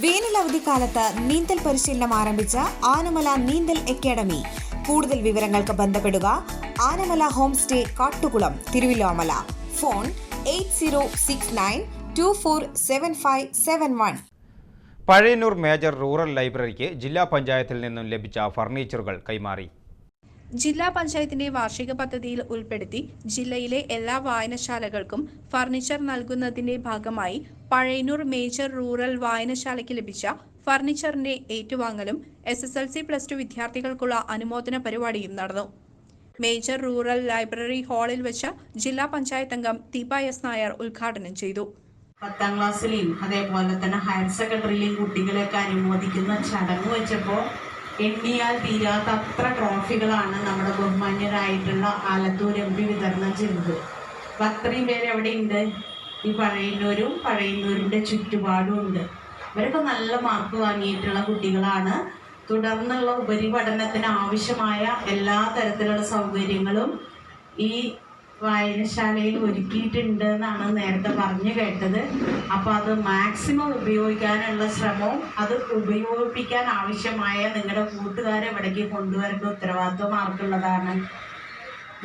വേനൽ അവധിക്കാലത്ത് നീന്തൽ പരിശീലനം ആരംഭിച്ച ആനമല നീന്തൽ അക്കാദമി. കൂടുതൽ വിവരങ്ങൾക്ക് ബന്ധപ്പെടുക Anamala home stay Kattukulam Thiruvilwamala. Phone eight zero six nine two four seven five seven one. Pazhayannur major rural ലൈബ്രറിക്ക് ജില്ലാ പഞ്ചായത്തിൽ നിന്നും ലഭിച്ച ഫർണിച്ചറുകൾ കൈമാറി. ജില്ലാ പഞ്ചായത്തിന്റെ വാർഷിക പദ്ധതിയിൽ ഉൾപ്പെടുത്തി ജില്ലയിലെ എല്ലാ വായനശാലകൾക്കും ഫർണിച്ചർ നൽകുന്നതിന്റെ ഭാഗമായി പഴയന്നൂർ മേജർ റൂറൽ വായനശാലയ്ക്ക് ലഭിച്ച ഫർണിച്ചറിന്റെ ഏറ്റുവാങ്ങലും S S L C plus two വിദ്യാർത്ഥികൾക്കുള്ള അനുമോദന പരിപാടിയും നടന്നു. മേജർ റൂറൽ ലൈബ്രറി ഹാളിൽ വെച്ച് ജില്ലാ പഞ്ചായത്ത് അംഗം ദീപ എസ് നായർ ഉദ്ഘാടനം ചെയ്തു. പത്താം ക്ലാസ്സിലെയും അതേപോലെ തന്നെ ഹയർ സെക്കൻഡറിയിലെയും കുട്ടികളെയൊക്കെ അനുമോദിക്കുന്ന ചടങ്ങ് വെച്ചപ്പോൾ എണ്ണിയാൽ തീരാത്ത അത്ര ട്രോഫികളാണ് നമ്മുടെ ബഹുമാന്യരായിട്ടുള്ള ആലത്തൂർ എം പി വിതരണം ചെയ്തത് അപ്പം അത്രയും പേര് എവിടെയുണ്ട്? ഈ പഴയന്നൂരും പഴയന്നൂരിന്റെ ചുറ്റുപാടും ഉണ്ട്. ഇവരൊക്കെ നല്ല മാർക്ക് വാങ്ങിയിട്ടുള്ള കുട്ടികളാണ്. തുടർന്നുള്ള ഉപരിപഠനത്തിന് ആവശ്യമായ എല്ലാ തരത്തിലുള്ള സൗകര്യങ്ങളും ഈ വായനശാലയിൽ ഒരുക്കിയിട്ടുണ്ട് എന്നാണ് നേരത്തെ പറഞ്ഞു കേട്ടത്. അപ്പോൾ അത് മാക്സിമം ഉപയോഗിക്കാനുള്ള ശ്രമവും അത് ഉപയോഗിപ്പിക്കാൻ ആവശ്യമായ നിങ്ങളുടെ കൂട്ടുകാരെ ഇവിടേക്ക് കൊണ്ടുവരേണ്ട ഉത്തരവാദിത്വം ആർക്കുള്ളതാണ്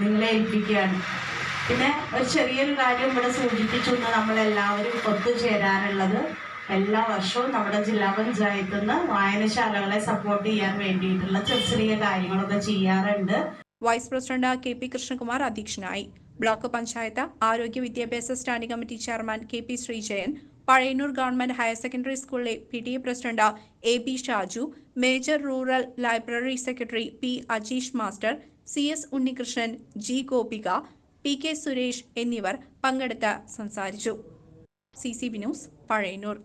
നിങ്ങളെ ഏൽപ്പിക്കുകയാണ്. പിന്നെ ഒരു ചെറിയൊരു കാര്യം ഇവിടെ സൂചിപ്പിച്ചു എന്ന് നമ്മളെല്ലാവരും ഒത്തുചേരാനുള്ളത് എല്ലാ വർഷവും നമ്മുടെ ജില്ലാ പഞ്ചായത്തിൽ നിന്ന് വായനശാലകളെ സപ്പോർട്ട് ചെയ്യാൻ വേണ്ടിയിട്ടുള്ള ചെറിയ കാര്യങ്ങളൊക്കെ ചെയ്യാറുണ്ട്. Vice president K P Krishnakumar അധ്യക്ഷനായി. ബ്ലോക്ക് പഞ്ചായത്ത് ആരോഗ്യ വിദ്യാഭ്യാസ standing committee chairman K P Sreejayan Pazhayannur government higher secondary സ്കൂളിലെ P T A president A B Shaju major rural library secretary P Ajeesh master C S Unnikrishnan G Gopika P K Suresh എന്നിവർ പങ്കെടുത്ത് സംസാരിച്ചു. C C B news Pazhayannur.